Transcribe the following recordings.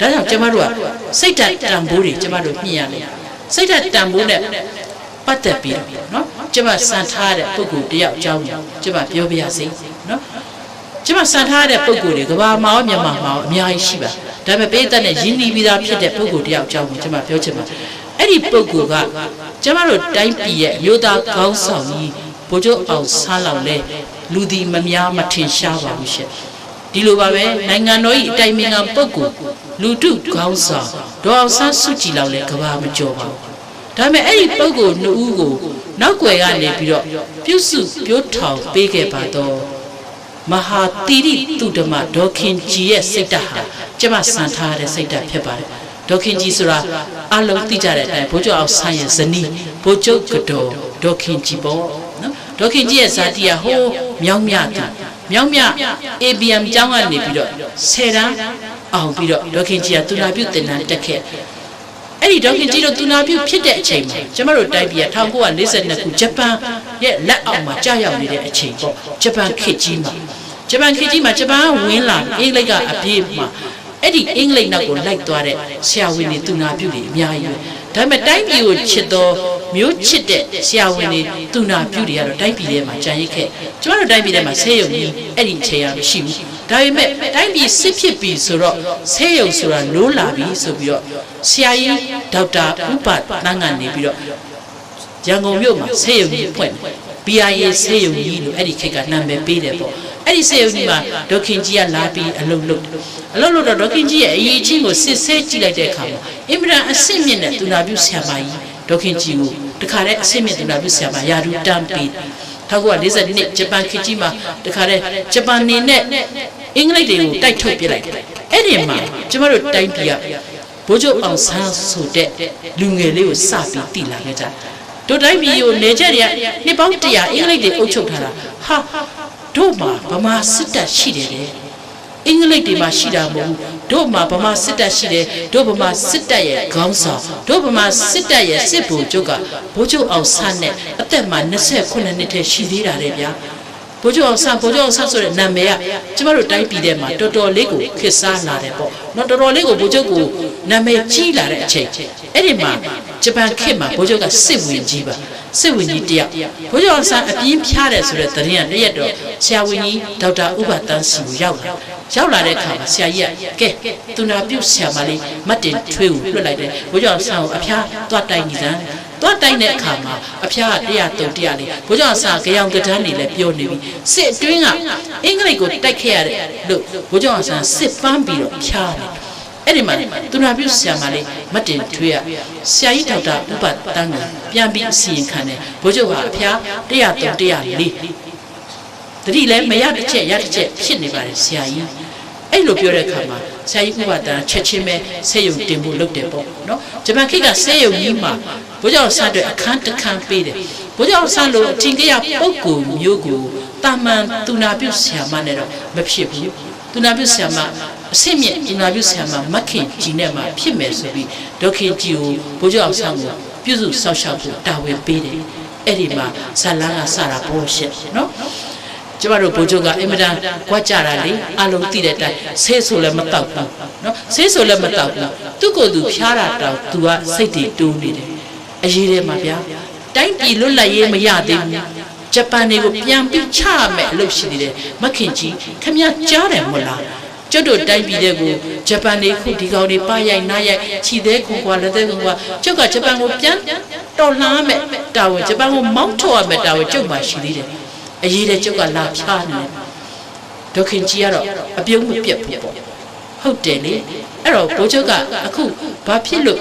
ဒါကြောင့်ကျမတို့ကစိတ်ဓာတ်တန်ဖိုးတွေကျမတို့ညှိရမယ်စိတ်ဓာတ်တန်ဖိုးနဲ့ပတ်သက်ပြီးတော့နော်ကျမစံထားတဲ့ပုဂ္ဂိုလ်တယောက်အကြောင်းကိုကျမပြောပြရစီနော်ကျမစံထားတဲ့ပုဂ္ဂိုလ်တွေကဘာမှရောမြန်မာမှာရောအများကြီးရှိပါဒါပေမဲ့ပေးတဲ့နဲ့ရင်းနှီးပြီးသားဖြစ်တဲ့ပုဂ္ဂိုလ်တယောက်အကြောင်းကိုကျမပြောချင်ပါအဲ့ဒီပုဂ္ဂိုလ်ကကျမတို့တိုင်းပြည်ရဲ့အမျိုးသားကောင်းဆောင်ကြီးဘိုလ်ချုပ်အောင်ဆန်းလောက်လဲလူဒီမများမထင်ရှားပါဘူးရှင့် ဒီလိုပါပဲနိုင်ငံတော်၏အတိုင်ပင်ခံပုဂ္ဂိုလ်လူထုခေါင်းဆောင်ဒေါ်အောင်ဆန်းစုကြည်လောက်လည်းကဘာမကြောပါဘူးဒါပေမဲ့အဲ့ဒီပုဂ္ဂိုလ်နှစ်ဦးကိုနောက်ွယ်ကနေပြီးတော့ပြုစုပြောထောင်ပေးခဲ့ပါတော့မဟာတိရိတုဓမ္မဒေါခင်ကြီးရဲ့စိတ်ဓာတ်ဟာကျမစံထားတဲ့စိတ်ဓာတ်ဖြစ်ပါတယ်ဒေါခင်ကြီးဆိုတာအလုံးသိကြတဲ့အတိုင်းဘိုးကျော်အောင်ဆန်းရဲ့ဇနီးဘိုးချုပ်ကတော်ဒေါခင်ကြီးပေါ့နော်ဒေါခင်ကြီးရဲ့ဇာတိကဟိုးမြောင်းမြတာ မြောင်းမြ ABM ကျောင်းကနေပြီးတော့ဆယ်တန်းအောင်ပြီးတော့ဒေါခင်ကြီးကသူနာပြုတင်တန်းတက်ခဲ့အဲ့ဒီဒေါခင်ကြီးတို့သူနာပြုဖြစ်တဲ့အချိန်မှာကျမတို့တိုင်းပြည်က1942ခုဂျပန်ရဲ့လက်အောက်မှာကြာရောက်နေတဲ့အချိန်ပေါ့ဂျပန်ခေတ်ကြီးမှာဂျပန်ခေတ်ကြီးမှာဂျပန်ကဝင်လာအင်္ဂလိပ်ကအပြည့်မှာအဲ့ဒီအင်္ဂလိပ်နောက်ကိုလိုက်သွားတဲ့ဆရာဝန်တွေသူနာပြုတွေအများကြီးပဲ ဒါပေမဲ့တိုင်းပြည်ကိုချစ်တော်မျိုးချစ်တဲ့ဆရာဝန်တွေသူနာပြုတွေကတော့တိုင်းပြည်ထဲမှာကြံရစ်ခဲ့ကျမတို့တိုင်းပြည်ထဲမှာဆေးရုံကြီးအဲ့ဒီခြေရမရှိဘူးဒါပေမဲ့တိုင်းပြည်စစ်ဖြစ်ပြီဆိုတော့ဆေးရုံဆိုတာလိုးလာပြီဆိုပြီးတော့ဆရာကြီးဒေါက်တာဥပတန်းကနေပြီးတော့ရန်ကုန်မြို့မှာဆေးရုံကြီးဖွင့်တယ် BIA ဆေးရုံကြီးလို့အဲ့ဒီခေတ်ကနာမည်ပေးတယ်ပေါ့ အဲ့ဒီဆေးရုံကြီးမှာဒေါက်ခင်ကြီးကလာပြီးအလုပ်လုပ်တယ်အလုပ်လုပ်တော့ဒေါက်ခင်ကြီးရဲ့အရေးချင်းကိုစစ်ဆေးကြည့်လိုက်တဲ့အခါမှာအင်မတန်အဆင့်မြင့်တဲ့သူနာပြုဆရာမကြီးဒေါက်ခင်ကြီးကိုတခါတည်းအဆင့်မြင့်သူနာပြုဆရာမယာဒူတန်းပေး1942နှစ်ဂျပန်ခေတ်ကြီးမှာတခါတည်းဂျပန်နေနဲ့အင်္ဂလိပ်တွေကိုတိုက်ထုတ်ပြလိုက်တယ်အဲ့ဒီမှာကျမတို့တိုင်းပြည်ကဘိုးချုပ်အောင်ဆန်းဆိုတဲ့လူငယ်လေးကိုစပြီးတည်လာခဲ့ကြတယ်တို့တိုင်းပြည်ကိုနေချက်တွေကနှစ်ပေါင်း100အင်္ဂလိပ်တွေအုပ်ချုပ်ထားတာဟာ တို့မှာဗမာစစ်တပ်ရှိတယ်တဲ့အင်္ဂလိပ်တွေမှာရှိတာမဟုတ်ဘူးတို့မှာဗမာစစ်တပ်ရှိတယ်တို့ဗမာစစ်တပ်ရဲ့ခေါင်းဆောင်တို့ဗမာစစ်တပ်ရဲ့စစ်ဗိုလ်ချုပ်ကဗိုလ်ချုပ်အောင်ဆန်းနဲ့အသက်မှာ28နှစ်ထဲရှိသေးတာလေဗျာ ဘိုးကျော်အောင်ဆန်းဘိုးကျော်အောင်ဆန်းဆိုတဲ့နာမည်ကကျမတို့တိုင်းပြည်ထဲမှာတော်တော်လေးကိုခေတ်စားလာတယ်ပေါ့နော်တော်တော်လေးကိုဘိုးကျော်ကိုနာမည်ကြီးလာတဲ့အချိန်အဲ့ဒီမှာဂျပန်ခေတ်မှာဘိုးကျော်ကစစ်ဝင်ကြီးပါစစ်ဝင်ကြီးတယောက်ဘိုးကျော်အောင်ဆန်းအပြင်းဖြားတယ်ဆိုတဲ့သတင်းကတရက်တော့ဆရာဝန်ကြီးဒေါက်တာဥပတန်းစီကိုရောက်လာရောက်လာတဲ့အခါမှာဆရာကြီးကကဲသူနာပြုဆရာမလေးမတ်တင်ထွေးကိုလွှတ်လိုက်တယ်ဘိုးကျော်အောင်ဆန်းကိုအဖျားသွားတိုက်နေစမ်း သွားတိုက်တဲ့အခါမှာအဖျားက100တုံ100လေးဘိုးကျော်အောင်ဆန်းကြောင်ကဒန်းနေလဲပြောနေပြီစစ်အတွင်းကအင်္ဂလိပ်ကိုတိုက်ခဲ့ရတဲ့လို့ဘိုးကျော်အောင်ဆန်းစစ်ပန်းပြီးတော့ဖြားတယ်အဲ့ဒီမှာသူနာပြုဆရာမလေးမတ်တင်ထွေးရဆရာကြီးဒေါက်တာဥပတန်းကိုပြန်ပြီးအစီရင်ခံတယ်ဘိုးကျော်ဟာအဖျား100တုံ100လေးတတိလည်းမရတစ်ချက်ရတစ်ချက်ဖြစ်နေပါတယ်ဆရာကြီးအဲ့လိုပြောတဲ့အခါမှာဆရာကြီးဥပဒံချက်ချင်းပဲဆေးရုံတင်ဖို့လုပ်တယ်ပေါ့နော်ဂျပန်ခေတ်ကဆေးရုံကြီးမှာ ဘိုးကျော်ဆန်းအတွက်အခန်းတစ်ခန်းပေးတယ်ဘိုးကျော်ဆန်းလိုအထင်ကြီးပုဂ္ဂိုလ်မျိုးကိုတာမန်သူနာပြုဆရာမနဲ့တော့မဖြစ်ဘူးသူနာပြုဆရာမအဆင့်မြင့်သူနာပြုဆရာမမခင်ကြီးနဲ့မှဖြစ်မယ်ဆိုပြီးဒေါခင်ကြီးကိုဘိုးကျော်ဆန်းကိုပြုစုဆောက်ရှောက်ဖို့တာဝန်ပေးတယ်အဲ့ဒီမှာဇာလန်းကစတာပေါ်ရှက်နော်ကျမတို့ဘိုးချုပ်ကအင်မတန်ကြွက်ကြတာလေအလုံးသိတဲ့အတိုင်းဆေးဆိုလည်းမတောက်ဘူးနော်ဆေးဆိုလည်းမတောက်ဘူးသူ့ကိုယ်သူဖျားတာတောင်သူကစိတ်တွေတိုးနေတယ် အရေးထဲမှာဗျာတိုင်းပြည်လွတ်လပ်ရေးမရသေးဘူးဂျပန်တွေကိုပြန်ပြီးချရမယ်အလုပ်ရှိနေတယ်မခင်ကြီးခမကြားတယ်မဟုတ်လားကျွတ်တို့တိုင်းပြည်တဲ့ကိုဂျပန်တွေခုဒီကောင်တွေပါရိုက်နားရိုက်ခြိသေးခွန်ကွာလက်သေးခွန်ကွာကျွတ်ကဂျပန်ကိုပြန်တော်လှန်ရမယ်တာဝန်ဂျပန်ကိုမောင်းထုတ်ရမယ်တာဝန်ကျုပ်မှရှိသေးတယ်အရေးတဲ့ကျုပ်ကလာဖြားနေတယ်ဒေါခင်ကြီးကတော့အပြုံးမပြတ်ဘူးပေါ့ဟုတ်တယ်လေအဲ့တော့ဘိုးချုပ်ကအခုဘာဖြစ်လို့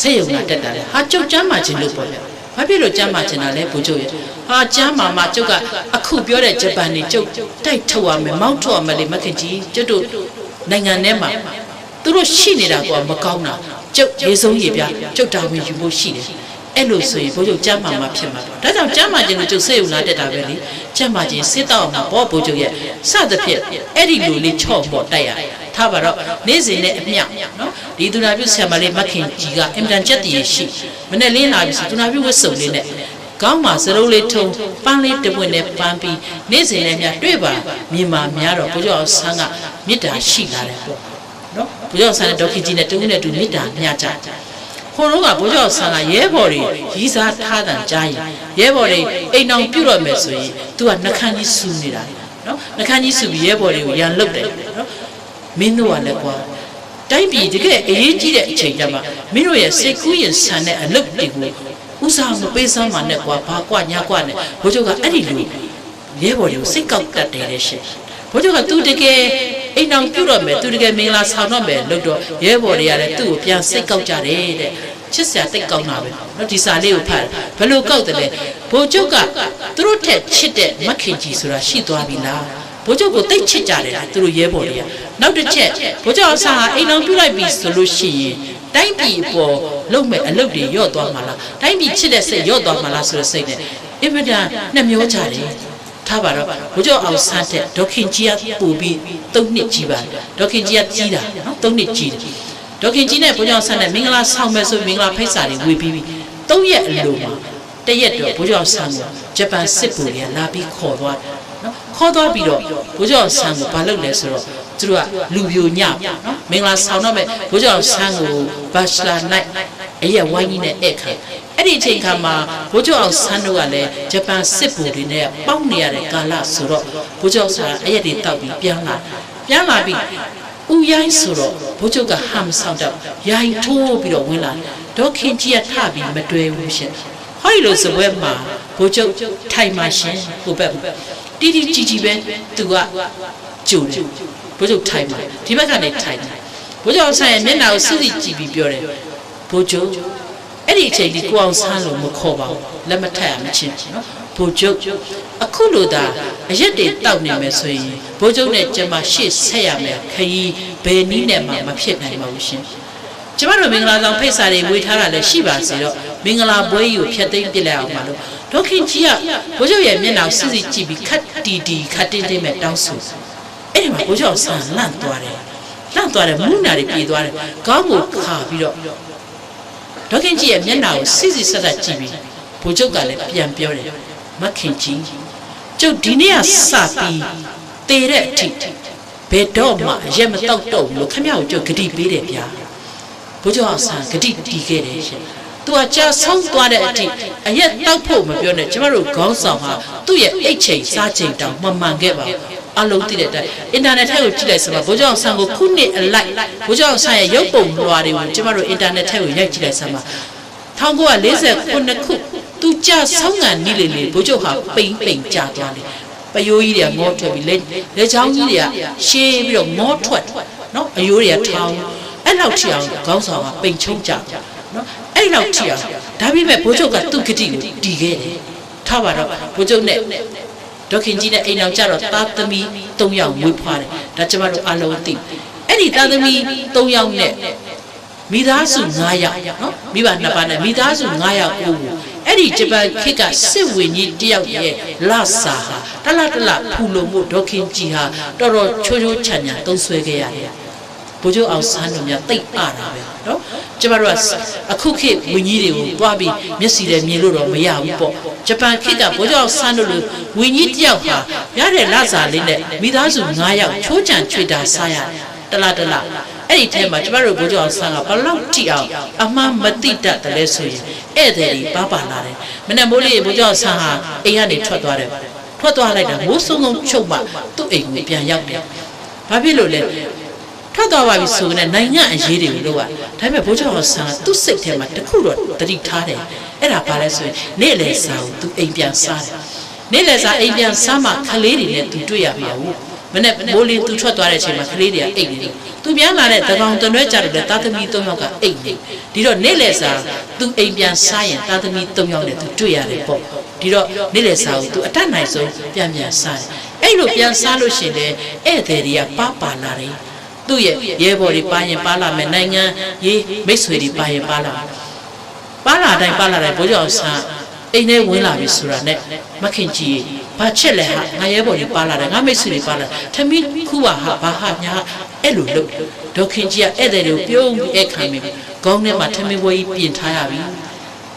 ဆေးရုံကတက်တာလဲဟာကျုပ်ကျမ်းမာခြင်းလို့ပေါ့ဗျဘာဖြစ်လို့ကျမ်းမာခြင်းတာလဲဘိုးချုပ်ရဲ့ဟာကျမ်းမာမှာကျုပ်ကအခုပြောတဲ့ဂျပန်နေကျုပ်တိုက်ထုတ်ရမယ်မောင်းထုတ်ရမယ်လေမခင်ကြီးကျုပ်တို့နိုင်ငံထဲမှာသူတို့ရှိနေတာကမကောင်းတာကျုပ်ရေဆုံးရေပြကျုပ်တာဝန်ယူဖို့ရှိတယ်အဲ့လိုဆိုရင်ဘိုးချုပ်ကျမ်းမာမှာဖြစ်မှာပေါ့ဒါကြောင့်ကျမ်းမာခြင်းကိုကျုပ်စိတ်ယူလာတက်တာပဲလေကျမ်းမာခြင်းစစ်တော့မှာပေါ့ဘိုးချုပ်ရဲ့စသဖြင့်အဲ့ဒီလိုလေးချော့ပေါ့တိုက်ရတယ်ထားပါတော့နေ့စဉ်နဲ့အမျှနော် ဒီသူနာပြုဆရာမလေးမခင်ကြီးကအင်တန်ချက်တည်ရှိမနေ့လင်းလာပြီဆိုသူနာပြုဝတ်စုံလေးနဲ့ကောင်းမှာစရုပ်လေးထုံပန်းလေးတပွင့်နဲ့ပန်းပြီးနေ့စဉ်နဲ့မျှတွေ့ပါမြင်ပါများတော့ဘုရားအောင်ဆန်းကမေတ္တာရှိလာတယ်ပေါ့နော်ဘုရားဆန်တဲ့ဒေါက်ခင်ကြီးနဲ့တူနဲ့တူမေတ္တာမျှကြခေါ်တော့ကဘုရားဆန်ကရဲဘော်တွေရီးစားထားတန်ကြားရင်ရဲဘော်တွေအိမ်အောင်ပြုတ်တော့မယ်ဆိုရင် तू ကနှခမ်းကြီးစူနေတာနော်နှခမ်းကြီးစူပြီးရဲဘော်တွေကိုရန်လုတ်တယ်နော်မင်းတို့ကလည်းကွာ တိုင်းပြည်တကယ်အရေးကြီးတဲ့အချိန်တည်းမှာမင်းတို့ရဲ့စိတ်ကူးရင်ဆန်တဲ့အလုပ်တွေကိုဥစားမပေးစမ်းပါနဲ့ကွာဘာကွာညာကွာနဲ့ဘုရားကအဲ့ဒီလိုရဲဘော်တွေကိုစိတ်ကောက်တတ်တယ်တဲ့ရှင်ဘုရားကသူတကယ်အိမ်အောင်ပြုတ်တော့မယ်သူတကယ်မင်္ဂလာဆောင်တော့မယ်လို့တော့ရဲဘော်တွေကလည်းသူ့ကိုပြန်စိတ်ကောက်ကြတယ်တဲ့ချစ်စရာတိတ်ကောင်းတာပဲနော်ဒီစာလေးကိုဖတ်ဘယ်လိုကောက်တယ်လဲဘိုလ်ချုပ်ကသူတို့ထက်ချစ်တဲ့မခင်ကြီးဆိုတာရှိသွားပြီလားဘိုလ်ချုပ်ကိုတိတ်ချစ်ကြတယ်လားသူတို့ရဲဘော်တွေက နောက်တစ်ချက်ဘိုလ်ချုပ်အဆာဟာအိမ်အောင်ပြုတ်လိုက်ပြီဆိုလို့ရှိရင်တိုင်းပြည်အပေါ်လုံမဲ့အလုပ်တွေရော့သွားမှာလားတိုင်းပြည်ချစ်တဲ့စိတ်ရော့သွားမှာလားဆိုတဲ့စိတ်နဲ့အင်မတန်နှမျောကြတယ်ထားပါတော့ဘုကြောအောင်ဆန်းတဲ့ဒေါခင်ကြီးကပူပြီး၃နှစ်ကြီးပါတယ်ဒေါခင်ကြီးကကြီးတာနော်၃နှစ်ကြီးတယ်ဒေါခင်ကြီးနဲ့ဘုကြောအောင်ဆန်းတဲ့မင်္ဂလာဆောင်မယ်ဆိုမင်္ဂလာဖိတ်စာတွေဝေပြီးပြီ၃ရက်အလိုမှာတရက်တော့ဘုကြောအောင်ဆန်းကဂျပန်စစ်ဗိုလ်တွေကလာပြီးခေါ်သွားနော်ခေါ်သွားပြီးတော့ဘုကြောအောင်ဆန်းကဘာလုပ်လဲဆိုတော့ သူတို့ကလူပြိုညနော်မင်္ဂလာဆောင်တော့မဲ့ဘုကြောအောင်ဆန်းကိုဘတ်လာနိုင်အရက်ဝိုင်းကြီးနဲ့ဧည့်ခံအဲ့ဒီအချိန်ခါမှာဘိုးကျော်အောင်ဆန်းတို့ကလည်းဂျပန်စစ်ဗိုလ်တွေနဲ့ပေါင်းနေရတဲ့ကာလဆိုတော့ဘိုးကျော်ဆန်းအဲ့ရက်တွေတောက်ပြီးပြန်လာပြန်လာပြီးဥရိုင်းဆိုတော့ဘိုးကျော်ကဟမ်ဆောင်တော့ရိုင်းထိုးပြီးတော့ဝင်လာဒေါခင်ကြီးကထပြီးမတွေ့ဘူးရှင်ဟောဒီလိုစပွဲမှာဘိုးကျော်ထိုင်မှရှင်ဟိုဘက်တီတီကြီးကြီးပဲသူကကြိုတယ် ဘိုးကျော်ထိုင်မှဒီဘက်ကနေထိုင်တယ်ဘိုးကျော်ဆန်းရဲ့မျက်နှာကိုစစ်စစ်ကြည့်ပြီးပြောတယ်ဘိုးကျော်အဲ့ဒီအချိန်ဒီကိုအောင်ဆန်းလို့မခေါ်ပါဘူးလက်မထက်ရမချင်းနော်ဘိုလ်ချုပ်အခုလိုသာအရက်တွေတောက်နေမယ်ဆိုရင်ဘိုလ်ချုပ်နဲ့ကျမရှေ့ဆက်ရမယ်ခရီးဘယ်နည်းနဲ့မှမဖြစ်နိုင်ပါဘူးရှင်ကျမတို့မင်္ဂလာဆောင်ဖိတ်စာတွေဝေထားတာလည်းရှိပါစေတော့မင်္ဂလာပွဲကြီးကိုဖျက်သိမ်းပစ်လိုက်အောင်ပါလို့ဒေါခင်ကြီးကဘိုးချုပ်ရဲ့မျက်နှာကိုစစ်စစ်ကြည့်ပြီးခတ်တီတီခတ်တင်းတင်းမဲ့တောင်းဆို အဲ့ဒီမှာဘိုးချုပ်ဆန်လန့်သွားတယ်လန့်သွားတယ်မူးနာတွေပြေးသွားတယ်ခေါင်းကိုခါပြီးတော့ဒေါခင်ကြီးရဲ့မျက်နှာကိုစစ်စစ်ဆက်ဆက်ကြည့်ပြီးဘိုးချုပ်ကလည်းပြန်ပြောတယ်မခင်ကြီးကျုပ်ဒီနေ့ကစပြီးတေတဲ့အထိဘယ်တော့မှရက်မတော့တော့ဘူးလို့ခမရကိုကျုပ်ဂတိပေးတယ်ဗျာဘိုးချုပ်အောင်ဆန်ဂတိတီးခဲ့တယ်ရှင်သူကကြာဆုံးသွားတဲ့အထိအရက်တောက်ဖို့မပြောနဲ့ကျမတို့ခေါင်းဆောင်ဟာသူ့ရဲ့အိတ်ချိန်စားချိန်တောင်မမှန်ခဲ့ပါဘူး အလုံးသိတဲ့အတိုင်းအင်တာနက်ထဲကိုကြည့်လိုက်စမ်းပါဘိုးကျောင်းဆန်ကိုခုနှစ်အလိုက်ဘိုးကျောင်းဆန်ရဲ့ရုပ်ပုံလွှာတွေကိုကျမတို့အင်တာနက်ထဲကိုရိုက်ကြည့်လိုက်စမ်းပါ1949ခုသူကြဆောင်းကန်နီးလေလေဘိုးကျောင်းဟာပိန်ပိန်ကြသွားတယ်ပယိုးကြီးတွေကငေါထွက်ပြီးလက်လက်ချောင်းကြီးတွေကရှင်းပြီးတော့ငေါထွက်နော်အယိုးတွေကထောင်းအဲ့လောက်ထိအောင်ခေါင်းဆောင်ကပိန်ချုံကြနော်အဲ့လောက်ထိအောင်ဒါပေမဲ့ဘိုးကျောင်းကသူ့ဂတိကိုတီးခဲ့တယ်ထားပါတော့ဘိုးကျောင်းနဲ့ ဒေါခင်ကြီးနဲ့အိမ်အောင်ကြတော့သားသမီး၃ယောက်မွေးဖွားတယ်ဒါကျမတို့အလုံးသိအဲ့ဒီသားသမီး၃ယောက်နဲ့မိသားစု9ယောက်နော်မိဘနှစ်ပါးနဲ့မိသားစု9ယောက်ကိုအဲ့ဒီဂျပန်ခေတ်ကစစ်ဝင်ကြီးတယောက်ရဲ့လစာဟာတလတလဖူလုံမှုဒေါခင်ကြီးဟာတော်တော်ချိုးချိုးချမ်းချမ်းသုံးဆွဲခဲ့ရတယ် ဘိုးချုပ်အောင်ဆန်းတို့များတိတ်အတာပဲနော်ကျမတို့ကအခုခေတ်ဝင်းကြီးတွေကိုတွားပြီးမျက်စီနဲ့မြင်လို့တော့မရဘူးပေါ့ဂျပန်ခေတ်ကဘိုးချုပ်အောင်ဆန်းတို့လိုဝင်းကြီးတယောက်ဟာရတဲ့လစာလေးနဲ့မိသားစု9ယောက်ချိုးချံချွေတာစားရတယ်တလားတလားအဲ့ဒီထဲမှာကျမတို့ဘိုးချုပ်အောင်ဆန်းကဘလောက်တိအောင်အမှန်မတိတတ်တယ်လဲဆိုရင်ဧည့်သည်တွေပါပါလာတယ်မနေ့မိုးလေးဘိုးချုပ်အောင်ဆန်းဟာအိမ်ကနေထွက်သွားတယ်ထွက်သွားလိုက်တာမိုးစုံစုံချုပ်မှသူ့အိမ်ကိုပြန်ရောက်တယ်ဘာဖြစ်လို့လဲ ထွက်သွားပါပြီဆိုကနေနိုင်ငံအရေးတွေကိုလုပ်ရဒါပေမဲ့ဘိုးကျော်ဆန်းကသူ့စိတ်ထဲမှာတခုတော့တတိထားတယ်အဲ့ဒါဘာလဲဆိုရင်နေ့လယ်စာကိုသူအိမ်ပြန်စားတယ်နေ့လယ်စာအိမ်ပြန်စားမှခလေးတွေနဲ့သူတွေ့ရမှာဘူးမနေ့မိုးလင်းသူထွက်သွားတဲ့အချိန်မှာခလေးတွေကအိတ်နေတယ်သူပြန်လာတဲ့တကောင်တနွဲကြတယ်လေသားသမီး၃ယောက်ကအိတ်နေဒီတော့နေ့လယ်စာသူအိမ်ပြန်စားရင်သားသမီး၃ယောက်နဲ့သူတွေ့ရတယ်ပေါ့ဒီတော့နေ့လယ်စာကိုသူအတတ်နိုင်ဆုံးပြန်ပြန်စားတယ်အဲ့လိုပြန်စားလို့ရှိရင်လေဧည့်သည်တွေကပါပါလာတယ် သူ့ရဲ့ရဲဘော်တွေပါရင်ပါလာမယ်နိုင်ငံရေးမိတ်ဆွေတွေပါရင်ပါလာပါလာတိုင်းပါလာတိုင်းဘိုးကျော်ဆန်းအိမ်ထဲဝင်လာပြီဆိုတာနဲ့မခင်ကြီးဘာချက်လဲဟာငါရဲဘော်တွေပါလာတယ်ငါမိတ်ဆွေတွေပါလာထမင်းခုပါဟာဘာဟာညာအဲ့လိုလုပ်ဒေါခင်ကြီးကဧည့်သည်တွေကိုပြုံးပြီးဧခံမိခေါင်းထဲမှာထမင်းပွဲကြီးပြင်ထားရပြီ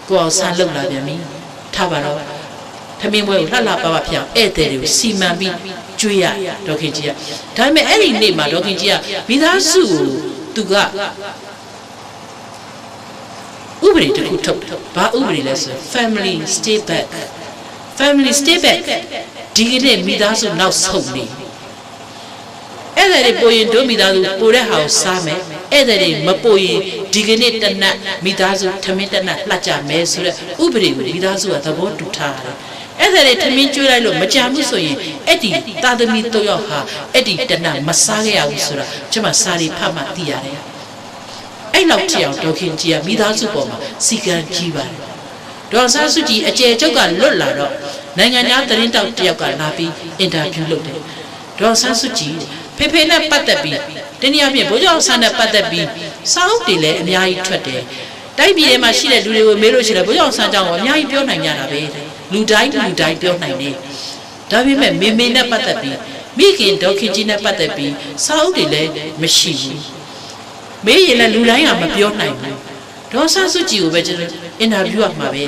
ကိုအောင်ဆန်းလှုပ်လာပြန်ပြီထားပါတော့ထမင်းပွဲကိုလှလှပပပြောင်းဧည့်သည်တွေကိုစီမံပြီး ကျွေးရဒေါခင်ကြီးကဒါပေမဲ့အဲ့ဒီနေ့မှာဒေါခင်ကြီးကမိသားစုကိုသူကဥပဒေတစ်ခုထုတ်တယ်ဘာဥပဒေလဲဆို family stay back family stay back ဒီကနေ့မိသားစုနောက်ဆုံးနေအဲ့ဒါတွေပိုရင်တို့မိသားစုပိုတဲ့ဟာကိုစားမယ်အဲ့ဒါတွေမပိုရင်ဒီကနေ့တနတ်မိသားစုထမင်းတနတ်လှကြမယ်ဆိုတဲ့ဥပဒေကိုမိသားစုကသဘောတူထားတယ် အဲ့ဒါတွေထမင်းကျွေးလိုက်လို့မကြဘူးဆိုရင်အဲ့ဒီသားသမီး၃ယောက်ဟာအဲ့ဒီတနတ်မစားခဲ့ရဘူးဆိုတာကျွန်မစာရီဖတ်မှသိရတယ်အဲ့လောက်ကြည့်အောင်ဒေါခင်ကြီးကမိသားစုပေါ်မှာစီကံကြီးပါတယ်ဒေါ်ဆန်းစုကြည်အကျယ်ချုပ်ကလွတ်လာတော့နိုင်ငံသားသတင်းတောက်တယောက်ကလာပြီးအင်တာဗျူးလုပ်တယ်ဒေါ်ဆန်းစုကြည်ဖေဖေနဲ့ပတ်သက်ပြီးတနည်းအားဖြင့်ဘိုးကျောင်းဆန်းနဲ့ပတ်သက်ပြီးစာအုပ်တွေလည်းအများကြီးထွက်တယ်တိုက်ပြည်ထဲမှာရှိတဲ့လူတွေကိုမေးလို့ရှိတယ်ဘိုးကျောင်းဆန်းကြောင့်အများကြီးပြောနိုင်ကြတာပဲ လူတိုင်းလူတိုင်းပြောနိုင်တယ်ဒါပေမဲ့မေမေနဲ့ပတ်သက်ပြီးမိခင်ဒေါခင်ကြီးနဲ့ပတ်သက်ပြီးစာအုပ်တွေလည်းမရှိဘူးမေးရင်လည်းလူတိုင်းကမပြောနိုင်ဘူးဒေါ်ဆန်းစုကြည်ကိုပဲကျွန်တော်အင်တာဗျူးရမှာပဲ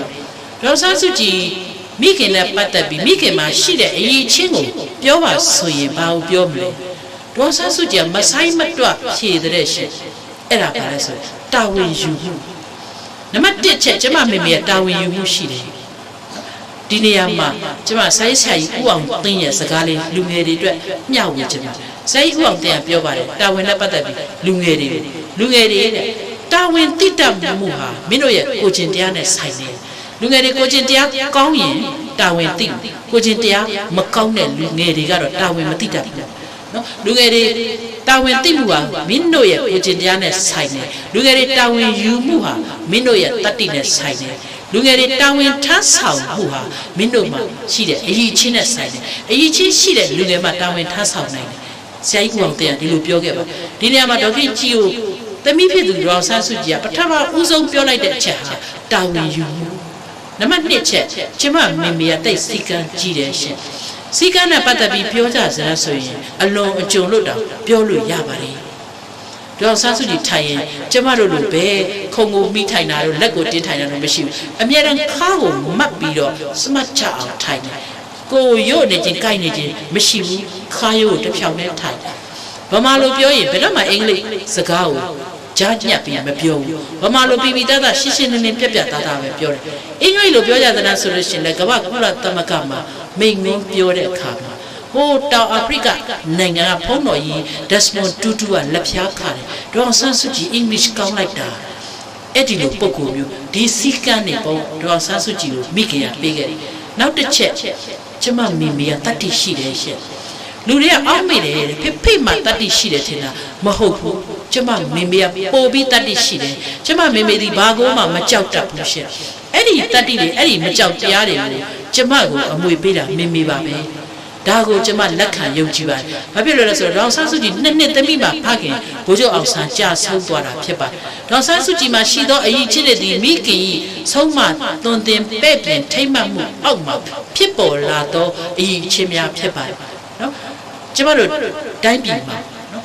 ဒေါ်ဆန်းစုကြည်မိခင်နဲ့ပတ်သက်ပြီးမိခင်မှာရှိတဲ့အရေးချင်းကိုပြောပါဆိုရင်ဘာကိုပြောမလဲဒေါ်ဆန်းစုကြည်ကမဆိုင်မတွဖြေတဲ့ရှင့်အဲ့ဒါကလည်းဆိုတာဝန်ယူမှုနံပါတ်1ချက်ကျမမေမေကတာဝန်ယူမှုရှိတယ် ဒီနေရာမှာကျမဆိုင်းဆရာကြီးဥအောင်သိရဲ့စကားလေးလူငယ်တွေအတွက်မျှဝေချင်ပါတယ်။ဆိုင်းဥအောင်သိကပြောပါတယ်တာဝန်နဲ့ပတ်သက်ပြီးလူငယ်တွေလူငယ်တွေတဲ့တာဝန်တိတတ်မှုဟာမင်းတို့ရဲ့ကိုကျင်တရားနဲ့ဆိုင်တယ်။လူငယ်တွေကိုကျင်တရားကောင်းရင်တာဝန်သိကိုကျင်တရားမကောင်းတဲ့လူငယ်တွေကတော့တာဝန်မသိတတ်ဘူး။နော်လူငယ်တွေတာဝန်သိမှုဟာမင်းတို့ရဲ့ကိုကျင်တရားနဲ့ဆိုင်တယ်လူငယ်တွေတာဝန်ယူမှုဟာမင်းတို့ရဲ့တတ္တိနဲ့ဆိုင်တယ် လူငယ်တွေတာဝန်ထမ်းဆောင်မှုဟာမင်းတို့မှာရှိတဲ့အရေးချင်းနဲ့ဆိုင်တယ်အရေးချင်းရှိတဲ့လူငယ်မှာတာဝန်ထမ်းဆောင်နိုင်တယ်ဆရာကြီးကောင်တရားဒီလိုပြောခဲ့ပါဒီနေရာမှာဒေါက်ခင်ကြီးကိုသမီးဖြစ်သူရောဆန်းစုကြည်ကပထမဦးဆုံးပြောလိုက်တဲ့အချက်ဟာတာဝန်ယူမှုနံပါတ်1ချက်ကျမမေမေကတိတ်စီကံကြည့်တယ်ရှင်စီကံနဲ့ပတ်သက်ပြီးပြောကြစရာဆိုရင်အလွန်အကျွံလို့တောင်ပြောလို့ရပါတယ် ဒေါက်ဆန်းစုကြည်ထိုင်ရင်ကျမတို့လိုပဲခုံကိုမိထိုင်တာတို့လက်ကိုတင်းထိုင်တာတို့မရှိဘူးအမြဲတမ်းခါကိုမတ်ပြီးတော့စမတ်ချအောင်ထိုင်တယ်ကိုရို့နေချင်းကိုက်နေချင်းမရှိဘူးခါရို့တစ်ဖြောင်နဲ့ထိုင်တယ်ဗမာလိုပြောရင်ဘယ်တော့မှအင်္ဂလိပ်စကားကိုကြားညက်ပြီးမပြောဘူးဗမာလိုပြီးပြီးသားသားရှင်းရှင်းလင်းလင်းပြက်ပြက်သားသားပဲပြောတယ်အင်္ဂလိပ်လိုပြောကြတဲ့နာဆိုလို့ရှိရင်လည်းကမ္ဘာကုလသမဂ္ဂမှာမိန်ငုံပြောတဲ့အခါမှာ ဟိုတောင်အာဖရိကနိုင်ငံကဖုံးတော်ကြီးဒက်စမွန်တူတူကလက်ဖျားခါတယ်ဒေါ်ဆန်းစုကြည်အင်္ဂလိပ်ကောင်းလိုက်တာအဲ့ဒီလိုပုံကိုမျိုးဒီစီကန်းနေပုံဒေါ်ဆန်းစုကြည်ကိုမိခင်ကပေးခဲ့တယ်နောက်တစ်ချက်ကျမမိမိကတတ်တရှိတယ်ရှင့်လူတွေကအောက်မေ့တယ်ဖိဖိမှတတ်တရှိတယ်ထင်တာမဟုတ်ဘူးကျမမိမိကပို့ပြီးတတ်တရှိတယ်ကျမမိမိဒီဘာကိုမှမကြောက်တတ်ဘူးရှင့်အဲ့ဒီတတ်တိတွေအဲ့ဒီမကြောက်တရားတွေကိုကျမကိုအမွေပေးတာမိမိပါပဲ ဒါကိုကျမလက်ခံယုံကြည်ပါတယ်။ဘာဖြစ်လို့လဲဆိုတော့ဒေါန်ဆန်းစုကြည်နှစ်နှစ်သမီးမှာဖခင်ဘိုးချုပ်အောင်ဆန်းကြာဆုံးသွားတာဖြစ်ပါတယ်။ဒေါန်ဆန်းစုကြည်မှာရှိသောအရေးချစ်တဲ့ဒီမိခင်ဤဆုံးမသွန်သင်ပဲ့ပြင်ထိမ့်မှတ်မှုအောက်မှာဖြစ်ပေါ်လာသောအရေးချင်းများဖြစ်ပါတယ်။နော်ကျမတို့တိုင်းပြည်မှာနော်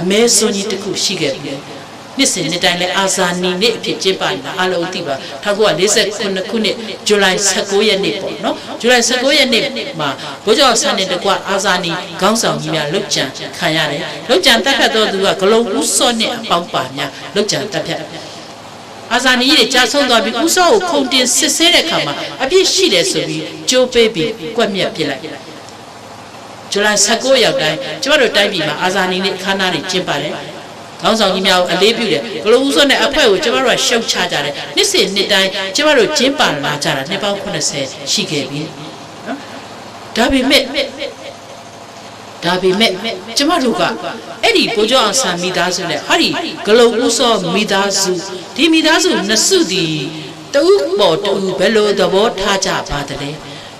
အမဲစွန်ကြီးတစ်ခုရှိခဲ့ပြီ။ နှစ်စဉ်နှစ်တိုင်းလဲအာဇာနည်နေ့အဖြစ်ကျင်းပနေတာအားလုံးသိပါ1949ခုနှစ်ဇူလိုင်19ရက်နေ့ပေါ့နော်ဇူလိုင်19ရက်နေ့မှာဘိုးကျော်ဆန်းတဲ့တကွအာဇာနည်ခေါင်းဆောင်ကြီးများလုတ်ကြံခံရတယ်လုတ်ကြံတက်ခတ်တော်သူကဂလုံးဦးစောနဲ့အပေါင်းပါများလုတ်ကြံတက်ဖြတ်အာဇာနည်ကြီးကြာဆုံးသွားပြီးဦးစောကိုခုန်တင်စစ်ဆေးတဲ့အခါမှာအပြစ်ရှိတယ်ဆိုပြီးကြိုးပေးပြီးကွက်မြက်ပြစ်လိုက်ဇူလိုင်19ရောက်တိုင်းကျမတို့တိုင်းပြည်မှာအာဇာနည်နေ့ခမ်းနားတွေကျင်းပါတယ် ခေါင်းဆောင်ကြီးများကိုအလေးပြုတယ်ဂလိုဦးစောနဲ့အဖွဲ့ကိုကျမတို့ကရှုတ်ချကြတယ်နှစ်စဉ်နှစ်တိုင်းကျမတို့ကျင်းပလာကြတာနှစ်ပေါင်း80ရှိခဲ့ပြီနော်ဒါပေမဲ့ဒါပေမဲ့ကျမတို့ကအဲ့ဒီကိုကျော်အောင်ဆန်မိသားစုနဲ့ဟာဒီဂလုံဦးစောမိသားစုဒီမိသားစုနှစ်စုဒီတူပေါ်တူဘယ်လိုသဘောထားကြပါသလဲ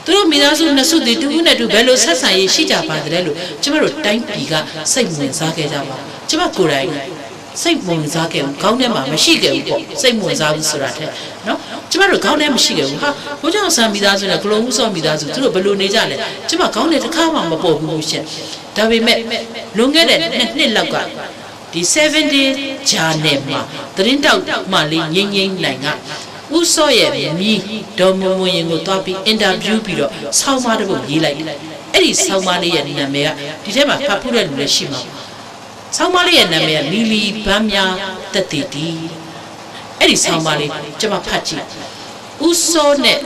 သူတို့မိသားစုနှစ်စုဒီတူနဲ့တူဘယ်လိုဆက်ဆံရေးရှိကြပါသလဲလို့ကျမတို့တိုင်းပြည်ကစိတ်ဝင်စားခဲ့ကြပါကျမကိုယ်တိုင်စိတ်ဝင်စားခဲ့ဘူးခေါင်းထဲမှာမရှိခဲ့ဘူးပေါ့စိတ်ဝင်စားဘူးဆိုတာတဲ့နော်ကျမတို့ခေါင်းထဲမရှိခဲ့ဘူးဟာဘိုးကျောင်းဆန်မိသားစုနဲ့ဂလုံးဦးစောမိသားစုသူတို့ဘယ်လိုနေကြလဲကျမခေါင်းထဲတစ်ခါမှမပေါ်ဘူးရှင့်ဒါပေမဲ့လွန်ခဲ့တဲ့နှစ်နှစ်လောက်ကဒီ7 day journey မှာသတင်းတောက်မှလေးငိမ့်ငိမ့်နိုင်က ဦးစောရဲ့မြည်ဒေါ်မွန်မွန်ရင်ကိုတွားပြီးအင်တာဗျူးပြီးတော့ဆောင်းပါးတစ်ပုဒ်ရေးလိုက်အဲ့ဒီဆောင်းပါးလေးရဲ့နာမည်ကဒီထဲမှာဖတ်ဖို့တဲ့လူလည်းရှိမှာဆောင်းပါးလေးရဲ့နာမည်ကလီလီပန်းများတက်တည်တီအဲ့ဒီဆောင်းပါးလေးကျွန်မဖတ်ကြည့်ဦးစောနဲ့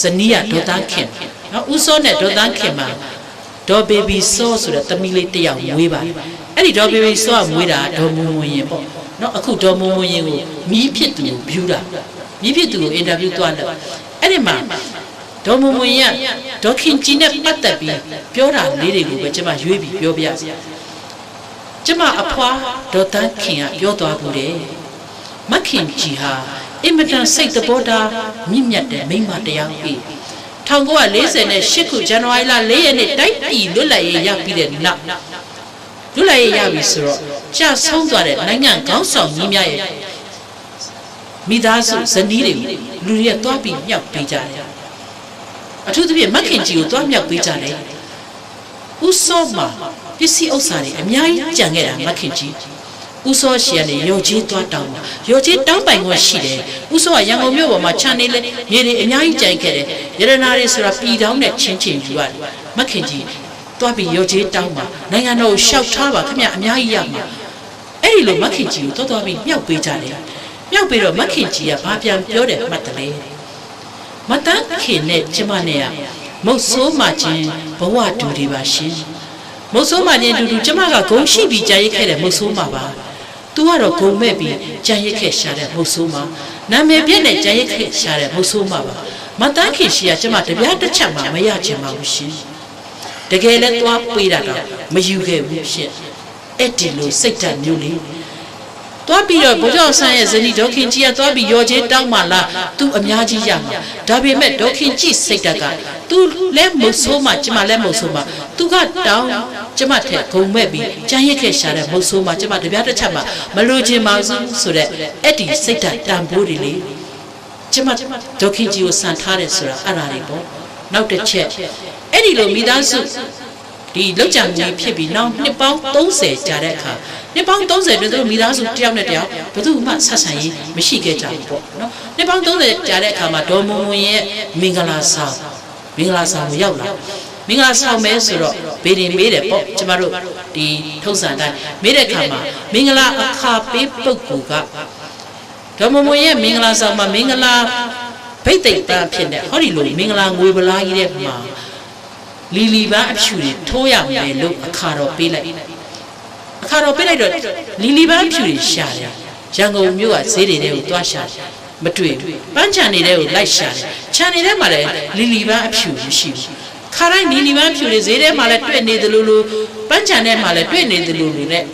ဇနီးရဒေါ်တန်းခင်နော်ဦးစောနဲ့ဒေါ်တန်းခင်မှာဒေါ်ဘေဘီစောဆိုတဲ့သမီးလေးတစ်ယောက်မွေးပါတယ်အဲ့ဒီဒေါ်ဘေဘီစောကမွေးတာဒေါ်မွန်မွန်ရင်ပေါ့နော်အခုဒေါ်မွန်မွန်ရင်ကိုမီးဖြစ်သူကိုဖြူတာ မီးဖြစ်သူကိုအင်တာဗျူးသွားလို့အဲ့ဒီမှာဒေါ်မွန်မွန်ရဒေါ်ခင်ကြီးနဲ့ပတ်သက်ပြီးပြောတာလေးတွေကိုပဲကျွန်မရွေးပြီးပြောပြရစီကျမအဖွာဒေါ်တန်းခင်ကပြောသွားဘူးတယ်မခင်ကြီးဟာအင်မတန်စိတ်တဘောတာမြင့်မြတ်တဲ့မိန်းမတစ်ယောက်ပြီ1948ခုဇန်နဝါရီလ4ရက်နေ့တိုက်ပြည်လွတ်လပ်ရေးရပြီးတဲ့နောက်လွတ်လပ်ရေးရပြီဆိုတော့ကြာဆုံးသွားတဲ့နိုင်ငံခေါင်းဆောင်ကြီးများရဲ့ မိသားစုဇနီးတွေလူတွေကတွားပြီးမြောက်ပေးကြတယ်အထူးသဖြင့်မခင်ကြီးကိုတွားမြောက်ပေးကြတယ်ဦးစောမှာပစ္စည်းဥစ္စာတွေအများကြီးကြံခဲ့တာမခင်ကြီးဦးစောရှီကနေရော်ကြီးသွားတောင်းပါရော်ကြီးတောင်းပိုင်ခွင့်ရှိတယ်ဦးစောကရန်ကုန်မြို့ပေါ်မှာခြံနေလေမြေတွေအများကြီးကြိုက်ခဲ့တယ်ရတနာတွေဆိုတာပြည်တောင်းနဲ့ချင်းချင်းယူရတယ်မခင်ကြီးသွားပြီးရော်ကြီးတောင်းပါနိုင်ငံတော်ကိုရှောက်ထားပါခင်ဗျအများကြီးရမှာအဲ့ဒီလိုမခင်ကြီးကိုသွားသွားပြီးမြောက်ပေးကြတယ် မြောက်ပြီးတော့မခင်ကြီးကဘာပြန်ပြောတယ်မှတ်တယ်လေမတန်းခင်နဲ့ကျမနဲ့ကမုတ်ဆိုးမှချင်းဘဝတူတွေပါရှင်မုတ်ဆိုးမှချင်းတူတူကျမကဂုံရှိပြီးကြာရိတ်ခဲ့တဲ့မုတ်ဆိုးမှပါသူကတော့ဂုံမဲ့ပြီးကြာရိတ်ခဲ့ရှာတဲ့မုတ်ဆိုးမှနာမည်ပြည့်နဲ့ကြာရိတ်ခဲ့ရှာတဲ့မုတ်ဆိုးမှပါမတန်းခင်ရှိကကျမတပြားတစ်ချက်မှမရချင်ပါဘူးရှင်တကယ်လဲသွားပေးတာတော့မယူခဲ့ဘူးရှင်အဲ့ဒီလိုစိတ်ဓာတ်မျိုးလေး သွားပြီးတော့ဘုရားဆန်းရဲ့ဇနီးဒေါခင်ကြီးကသွားပြီးရော်ချင်းတောင်းမှလားသူအများကြီးရမှာဒါပေမဲ့ဒေါခင်ကြီးစိတ်ဓာတ်ကသူလည်းမုတ်ဆိုးမှကျမလည်းမုတ်ဆိုးမှသူကတောင်းကျမထက်ဂုံမဲ့ပြီးကြမ်းရက်ခဲ့ရှာတဲ့မုတ်ဆိုးမှကျမတပြားတစ်ချက်မှမလိုချင်ပါဘူးဆိုတဲ့အဲ့ဒီစိတ်ဓာတ်တန်ဖိုးတွေလေကျမဒေါခင်ကြီးကိုစံထားတယ်ဆိုတာအဲ့ဒါတွေပေါ့နောက်တစ်ချက်အဲ့ဒီလိုမိသားစုဒီလောက်ကြံကြီးဖြစ်ပြီးနောက်နှစ်ပေါင်း30ကြာတဲ့အခါ နှစ်ပေါင်း30အတွင်းသူတို့မိသားစုတစ်ယောက်နဲ့တစ်ယောက်ဘယ်သူမှဆက်ဆံရေးမရှိခဲ့ကြဘူးပေါ့နော်နှစ်ပေါင်း30ကြာတဲ့အခါမှာဒေါ်မွန်မွန်ရဲ့မင်္ဂလာဆောင်မင်္ဂလာဆောင်ကိုရောက်လာမင်္ဂလာဆောင်မဲဆိုတော့ဘေးရင်မေးတယ်ပေါ့ကျမတို့ဒီထုံးစံတိုင်းမေးတဲ့အခါမှာမင်္ဂလာအခါပေးပုဂ္ဂိုလ်ကဒေါ်မွန်မွန်ရဲ့မင်္ဂလာဆောင်မှာမင်္ဂလာဗိတ်သိက်ပန်းဖြစ်တဲ့ဟောဒီလိုမင်္ဂလာငွေပလားကြီးတဲ့မှာလီလီပန်းအဖြူတွေထိုးရမယ်လို့အခါတော်ပေးလိုက် အခါတော်ပေးလိုက်တော့လီလီပန်းအဖြူတွေရှာတယ်ရန်ကုန်မြို့ကဈေးတွေထဲကိုသွားရှာတယ်မတွေ့ဘူးပန်းချန်နေတဲ့ကိုလိုက်ရှာတယ်ခြံနေတဲ့မှာလည်းလီလီပန်းအဖြူမရှိဘူးခါတိုင်းလီလီပန်းဖြူတွေဈေးထဲမှာလည်းတွေ့နေသလိုလိုပန်းချန်ထဲမှာလည်းတွေ့နေသလိုလိုနဲ့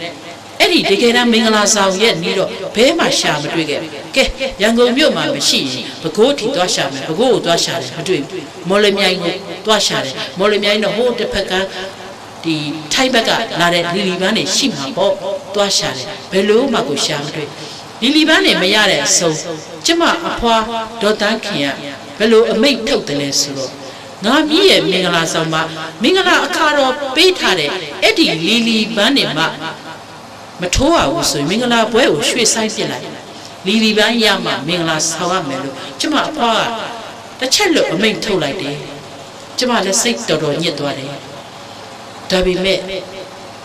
အဲ့ဒီတကယ်တမ်းမင်္ဂလာဆောင်ရဲ့နီးတော့ဘဲမှာရှာမတွေ့ခဲ့ကဲရန်ကုန်မြို့မှာမရှိရင်ဘကိုးထီသွားရှာမယ်ဘကိုးကိုသွားရှာတယ်မတွေ့ဘူးမော်လမြိုင်ကိုသွားရှာတယ်မော်လမြိုင်တော့ဟိုတစ်ဖက်က ဒီထိုက်ဘက်ကလာတဲ့လီလီပန်းတွေရှိမှာပေါ့သွားရှာတယ်ဘယ်လို့မှကိုရှာမတွေ့လီလီပန်းတွေမရတဲ့အဆုံးကျမအဖွာဒေါ်တန်းခင်ကဘယ်လိုအမိတ်ထုတ်တယ်လဲဆိုတော့ငါမြည်ရဲ့မင်္ဂလာဆောင်မှာမင်္ဂလာအခါတော်ပေးထားတဲ့အဲ့ဒီလီလီပန်းတွေမှာမထိုးရဘူးဆိုရင်မင်္ဂလာပွဲကိုရွှေ့ဆိုင်ပြစ်လိုက်လီလီပန်းရမှမင်္ဂလာဆောင်ရမယ်လို့ကျမအဖွာကတစ်ချက်လို့အမိတ်ထုတ်လိုက်တယ်ကျမလည်းစိတ်တော်တော်ညစ်သွားတယ် ဒါပေမဲ့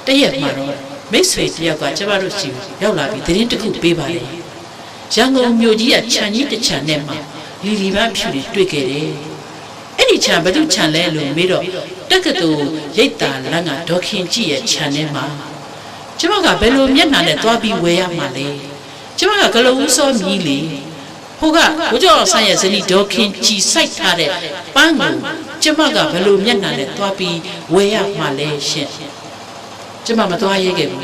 တရက်မှာတော့မိတ်ဆွေတယောက်ကကျမတို့စီရောက်လာပြီးသတင်းတစ်ခုပေးပါလေရန်ကုန်မြို့ကြီးကခြံကြီးတစ်ခြံနဲ့မှာလီလီပန်းဖြူတွေတွေ့ခဲ့တယ်အဲ့ဒီခြံဘယ်သူခြံလဲလို့မေးတော့တက္ကသိုလ်ရိတ်တာလမ်းကဒေါခင်ကြည့်ရဲ့ခြံထဲမှာကျမကဘယ်လိုမျက်နှာနဲ့သွားပြီးဝယ်ရမှာလဲကျမကဂလုံးဦးစောမြည်လေဟိုကဘုကျော်ဆိုင်ရဲ့ဇနီးဒေါခင်ကြည်စိုက်ထားတဲ့ပန်းကို ကျမကဘယ်လိုမျက်နှာနဲ့သွားပြီးဝယ်ရမှာလဲရှင့်ကျမမသွားရဲခဲ့ဘူး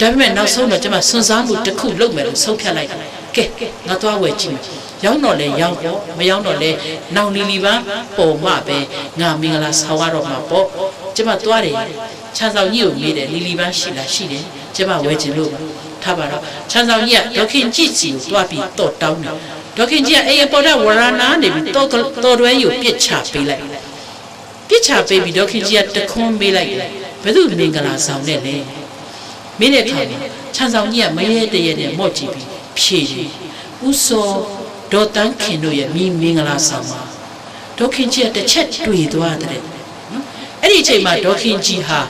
ဒါပေမဲ့နောက်ဆုံးတော့ကျမစွန့်စားမှုတစ်ခုလုပ်မယ်လို့ဆုံးဖြတ်လိုက်တယ်ကဲငါသွားဝယ်ကြည့်မယ်ရောင်းတော့လဲရောင်းပေါ့မရောင်းတော့လဲနောင်လီလီပန်းပေါ်မှပဲငါမင်္ဂလာဆောင်ရတော့မှာပေါ့ကျမသွားတယ်ခြံဆောင်ကြီးကိုမေးတယ်လီလီပန်းရှိလားရှိတယ်ကျမဝယ်ခြင်းလို့ထားပါတော့ခြံဆောင်ကြီးကဒေါခင်ကြည့်စီကိုတွားပြီးတော့တောင်းတယ် ဒေါခင်ကြီးကအေးပေါ်တဲ့ဝရဏာနေပြီးတော့တော်တွဲကြီးကိုပြစ်ချပေးလိုက်ပြစ်ချပေးပြီးဒေါခင်ကြီးကတခွန်းပေးလိုက်တယ်ဘယ်သူမင်္ဂလာဆောင်နဲ့လဲမင်းတဲ့ခါမှာခြံဆောင်ကြီးကမရဲတရဲနဲ့မော့ကြည့်ပြီးဖြေတယ်ဥစောဒေါ်တန်းခင်တို့ရဲ့မိမင်္ဂလာဆောင်မှာဒေါခင်ကြီးကတစ်ချက်တွေ့သွားတဲ့နော်အဲ့ဒီအချိန်မှာဒေါခင်ကြီးဟာ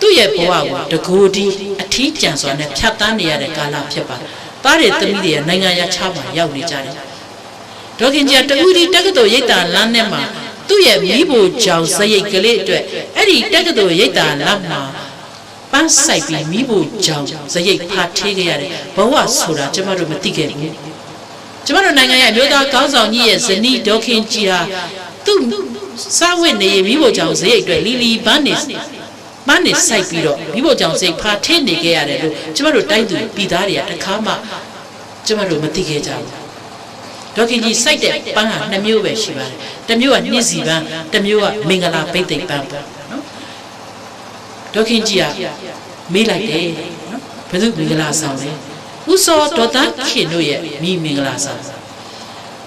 သူ့ရဲ့ဘဝကိုတကူဒီအထီးကျန်စွာနဲ့ဖြတ်တန်းနေရတဲ့ကာလဖြစ်ပါတယ် သားတွေသမီးတွေကနိုင်ငံရခြားမှာရောက်နေကြတယ်ဒေါခင်ကြီးကတကူဒီတက္ကသိုလ်ရိပ်သာလမ်းထဲမှာသူ့ရဲ့မိဖို့ကြောင်စရိတ်ကလေးအတွက်အဲ့ဒီတက္ကသိုလ်ရိပ်သာလမ်းမှာပန်းဆိုင်ပြီးမိဖို့ကြောင်စရိတ်ဖာထေးခဲ့ရတယ်ဘဝဆိုတာကျမတို့မသိခဲ့ဘူးကျမတို့နိုင်ငံရဲ့အမျိုးသားကောင်းဆောင်ကြီးရဲ့ဇနီးဒေါခင်ကြီးဟာသူ့စားဝတ်နေမိဖို့ကြောင်စရိတ်အတွက်လီလီပန်းနေ ပန်းနေဆိုင်ပြီးတော့မိဖို့ကြောင်စိတ်ဖာထေးနေခဲ့ရတယ်လို့ကျမတို့တိုင်းသူပြည်သားတွေကတခါမှကျမတို့မသိခဲ့ကြဘူးဒေါခင်ကြီးစိုက်တဲ့ပန်းဟာနှစ်မျိုးပဲရှိပါတယ်တစ်မျိုးကနှင်းစီပန်းတစ်မျိုးကမင်္ဂလာပိတ်သိမ့်ပန်းပေါ့နော်ဒေါခင်ကြီးကမေးလိုက်တယ်နော်ဘယ်သူမင်္ဂလာဆောင်လဲဥစောဒေါ်သားခင်တို့ရဲ့မိမင်္ဂလာဆောင်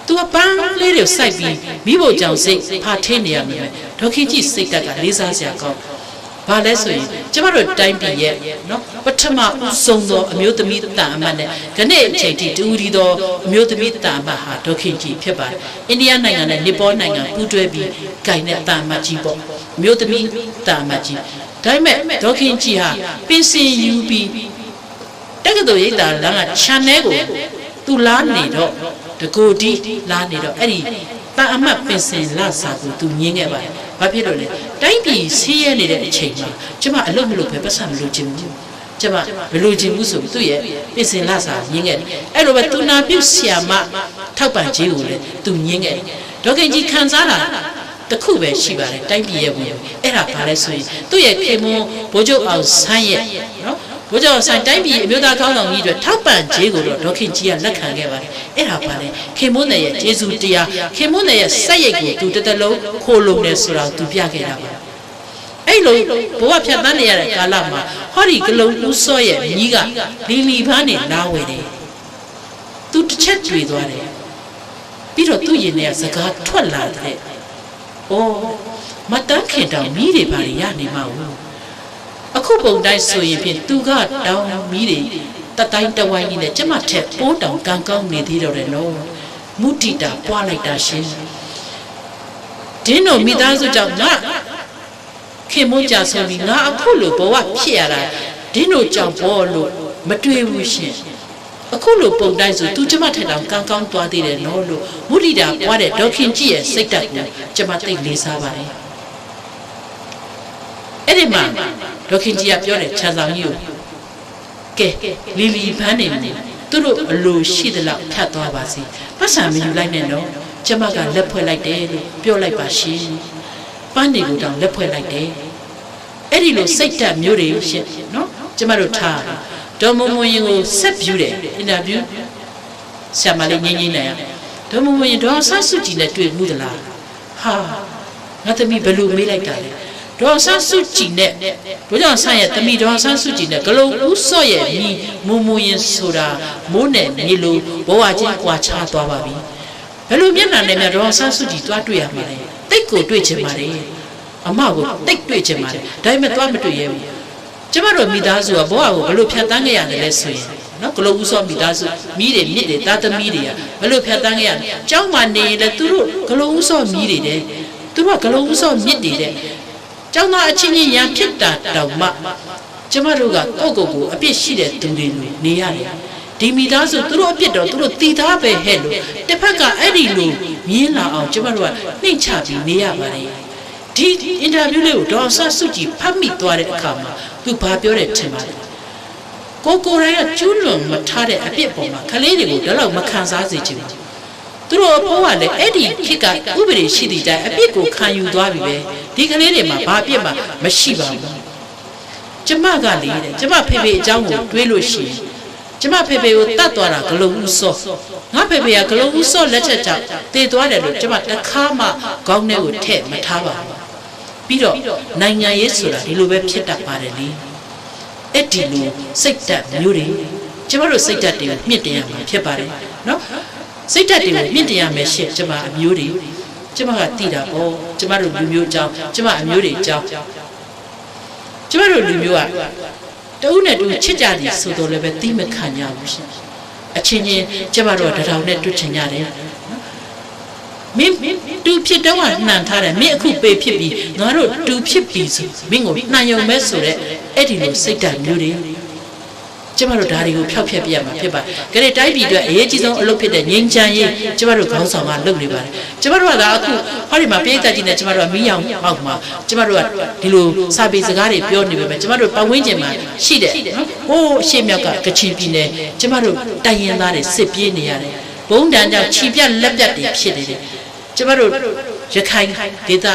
သူကပန်းလေးတွေစိုက်ပြီးမိဖို့ကြောင့်စိတ်ဖာထင်းနေရမယ်ဒေါခင်ကြီးစိတ်တက်ကလေးစားစရာကောင်း ဘာလဲဆိုရင်ကျမတို့တိုင်းပြည်ရဲ့နော်ပထမဦးဆုံးသောအမျိုးသမီးတန်အမတ်နဲ့ခဏအချိန်ထိတူရီသောအမျိုးသမီးတန်အမတ်ဟာဒေါခင်ကြီးဖြစ်ပါတယ်အိန္ဒိယနိုင်ငံနဲ့နီပေါနိုင်ငံပူးတွဲပြီးဂိုင်တဲ့တန်အမတ်ကြီးပေါ့အမျိုးသမီးတန်အမတ်ကြီးဒါပေမဲ့ဒေါခင်ကြီးဟာပင်စင်ယူပြီးတက္ကသိုလ်ရိပ်သာလမ်းက channel ကိုသူလားနေတော့တကူတီလားနေတော့အဲ့ဒီ တန်အမတ်ပင်စင်လာစာကိုသူညင်းခဲ့ပါတယ်။ဘာဖြစ်လို့လဲ။တိုင်းပြည်ဆင်းရဲနေတဲ့အချိန်မှာကျမအလုပ်မလုပ်ပဲပတ်စံမလုပ်ချင်ဘူး။ကျမမလုပ်ချင်ဘူးဆိုပြီးသူ့ရဲ့ပင်စင်လာစာညင်းခဲ့တယ်။အဲ့လိုပဲသူနာပြုတ်ဆရာမထောက်ပံ့ခြင်းကိုလည်းသူညင်းခဲ့တယ်။ဒေါခင်ကြီးခံစားတာတစ်ခုပဲရှိပါတယ်တိုင်းပြည်ရဲ့ဝင်အဲ့ဒါဘာလဲဆိုရင်သူ့ရဲ့ခေမွန်ဘိုးချုပ်အောင်ဆန်းရဲ့နော် ဘိုးကျော်ဆိုင်တိုင်းပြည်အမျိုးသားကောင်းဆောင်ကြီးတွေထောက်ပံ့ခြင်းကိုတော့ဒေါခင်ကြီးကလက်ခံခဲ့ပါတယ်အဲ့ဒါပါလေခင်မွန်းနယ်ရဲ့ကျေးဇူးတရားခင်မွန်းနယ်ရဲ့စက်ရိတ်ကိုသူတစ်တလုံးခိုးလုံနေဆိုတာသူပြခဲ့တာပါအဲ့လိုဘဝဖြတ်သန်းနေရတဲ့ကာလမှာဟောဒီကလုံဦးစောရဲ့ညီးကလီလီဖားနဲ့လာဝယ်တယ်သူတစ်ချက်တွေ့သွားတယ်ပြီးတော့သူ့ရင်ထဲကစကားထွက်လာတဲ့အော်မတန်းခင်တောင်မိတွေပါရနေမှာဘူး အခုပုံတိုင်းဆိုရင်ဖြင့်သူကတောင်းမီးတွေတတိုင်းတဝိုင်းကြီးနဲ့ကျမထက်ပိုးတောင်ကံကောင်းနေသေးတော့တယ်နော်မုတိတာပွားလိုက်တာရှင်ဒင်းတို့မိသားစုကြောင့်ငါခင်မွန်းကြဆုံးပြီးငါအခုလိုဘဝဖြစ်ရတာဒင်းတို့ကြောင့်ပေါ်လို့မတွေ့ဘူးရှင်အခုလိုပုံတိုင်းဆိုသူကျမထက်တောင်ကံကောင်းသွားသေးတယ်နော်လို့မုတိတာပွားတဲ့ဒေါခင်ကြီးရဲ့စိတ်ဓာတ်ကိုကျမသိလေးစားပါတယ်အဲ့ဒီမှာ ဒေါခင်ကြီးကပြောတယ်ခြံဆောင်ကြီးကိုကဲလီလီဖန်းနေတယ်သူတို့အလိုရှိသလောက်ဖြတ်သွားပါစေပတ်စံမယူလိုက်နဲ့တော့ကျမကလက်ဖွဲ့လိုက်တယ်လို့ပြောလိုက်ပါရှင်ပန်းတွေကိုတောင်လက်ဖွဲ့လိုက်တယ်အဲ့ဒီလိုစိတ်ဓာတ်မျိုးတွေရှင်နော်ကျမတို့ထားဒေါ်မမွန်ရင်ကိုဆက်ပြူတယ်အင်တာဗျူးဆရာမလေးငင်းငင်းနိုင်ဒေါ်မမွန်ရင်ဒေါ်ဆတ်စုကြည်နဲ့တွေ့မှုသလားဟာငါသမီးဘယ်လိုမေးလိုက်တာလဲ ဒေါ်ဆန်းစုကြည်နဲ့တို့ကြောင့်ဆန်းရဲ့တမီဒေါ်ဆန်းစုကြည်နဲ့ဂလုံဦးစော့ရဲ့မိမူမူရင်ဆိုတာမိုးနဲ့မြေလိုဘဝချင်းကွာခြားသွားပါပြီဘယ်လိုမျက်နှာနဲ့များဒေါ်ဆန်းစုကြည်တွားတွေ့ရမှာလဲတိတ်ကိုတွေ့ချင်ပါတယ်အမကိုတိတ်တွေ့ချင်ပါတယ်ဒါပေမဲ့တွားမတွေ့ရဘူးကျမတို့မိသားစုကဘဝကိုဘယ်လိုဖြတ်တန်းခဲ့ရတယ်လဲဆိုရင်နော်ဂလုံးဦးစော့မိသားစုမိတွေမြစ်တွေတာသမီတွေကဘယ်လိုဖြတ်တန်းခဲ့ရလဲကျောင်းမှာနေရင်လည်းသူတို့ဂလုံးဦးစော့မိတွေတဲ့သူတို့ကဂလုံးဦးစော့မြစ်တွေတဲ့ ကျောင်းသားအချင်းချင်းရန်ဖြစ်တာတောင်မှကျမတို့ကကိုယ့်ကိုယ်ကိုအပြစ်ရှိတဲ့သူတွေလိုနေရတယ်ဒီမိသားစုသူတို့အပြစ်တော့သူတို့တည်သားပဲဟဲ့လို့တစ်ဖက်ကအဲ့ဒီလိုမြင်လာအောင်ကျမတို့ကနှိမ့်ချပြီးနေရပါတယ်ဒီအင်တာဗျူးလေးကိုဒေါ်ဆတ်စုကြည်ဖတ်မိသွားတဲ့အခါမှာသူဘာပြောတယ်ထင်ပါလဲကိုကိုရိုင်းကကျူးလွန်မထားတဲ့အပြစ်ပေါ်မှာခလေးတွေကိုတော့မခံစားစေချင်ဘူး သူတို့အဖိုးကလည်းအဲ့ဒီခေတ်ကဥပဒေရှိတဲ့အတိုင်းအပြစ်ကိုခံယူသွားပြီပဲဒီကလေးတွေမှာဘာအပြစ်မှမရှိပါဘူးကျမကလေတဲ့ကျမဖေဖေအကြောင်းကိုတွေးလို့ရှိရင်ကျမဖေဖေကိုတတ်သွားတာဂလုံဦးစောငါဖေဖေကဂလုံဦးစောလက်ချက်ကြောင့်တည်သွားတယ်လို့ကျမတခါမှခေါင်းထဲကိုထည့်မထားပါဘူးပြီးတော့နိုင်ငံရေးဆိုတာဒီလိုပဲဖြစ်တတ်ပါတယ်လေအဲ့ဒီလိုစိတ်ဓာတ်မျိုးတွေကျမတို့စိတ်ဓာတ်တွေကိုမြင့်တင်ရမှာဖြစ်ပါတယ်နော် စိတ်ဓာတ်တွေကိုမြင့်တင်ရမယ်ရှင့်ကျမအမျိုးတွေကျမကတိတာပေါ့ကျမတို့လူမျိုးအကြောင်းကျမအမျိုးတွေအကြောင်းကျမတို့လူမျိုးကတဦးနဲ့တူချစ်ကြတယ်ဆိုတော့လည်းပဲတိမခံကြဘူးရှင်အချင်းချင်းကျမတို့ကတထောင်နဲ့တွေ့ချင်ကြတယ်မင်းတူဖြစ်တော့ကနှံထားတယ်မင်းအခုပေဖြစ်ပြီးငါတို့တူဖြစ်ပြီဆိုမင်းကိုနှံယုံမဲ့ဆိုတဲ့အဲ့ဒီလိုစိတ်ဓာတ်မျိုးတွေ ကျမတို့ဓာတ်တွေကိုဖျောက်ဖျက်ပြရမှာဖြစ်ပါတယ်။ကြတဲ့တိုင်းပြည်အတွက်အရေးကြီးဆုံးအလုပ်ဖြစ်တဲ့ငြိမ်းချမ်းရေးကျမတို့ခေါင်းဆောင်ကလုပ်နေပါတယ်။ကျမတို့ကဒါအခုဟောဒီမှာပြည်သက်ကြီးနဲ့ကျမတို့ကမီးရောင်ပေါက်မှာကျမတို့ကဒီလိုစာပေစကားတွေပြောနေပေမဲ့ကျမတို့ပတ်ဝန်းကျင်မှာရှိတဲ့နော်ဟိုးအရှိမြောက်ကကချင်ပြည်နယ်ကျမတို့တိုင်ရင်သားတွေစစ်ပြေးနေရတယ်။ဘုံတန်ကြောင့်ခြိပြက်လက်ပြတ်တွေဖြစ်နေတယ်။ကျမတို့ရခိုင်ဒေသ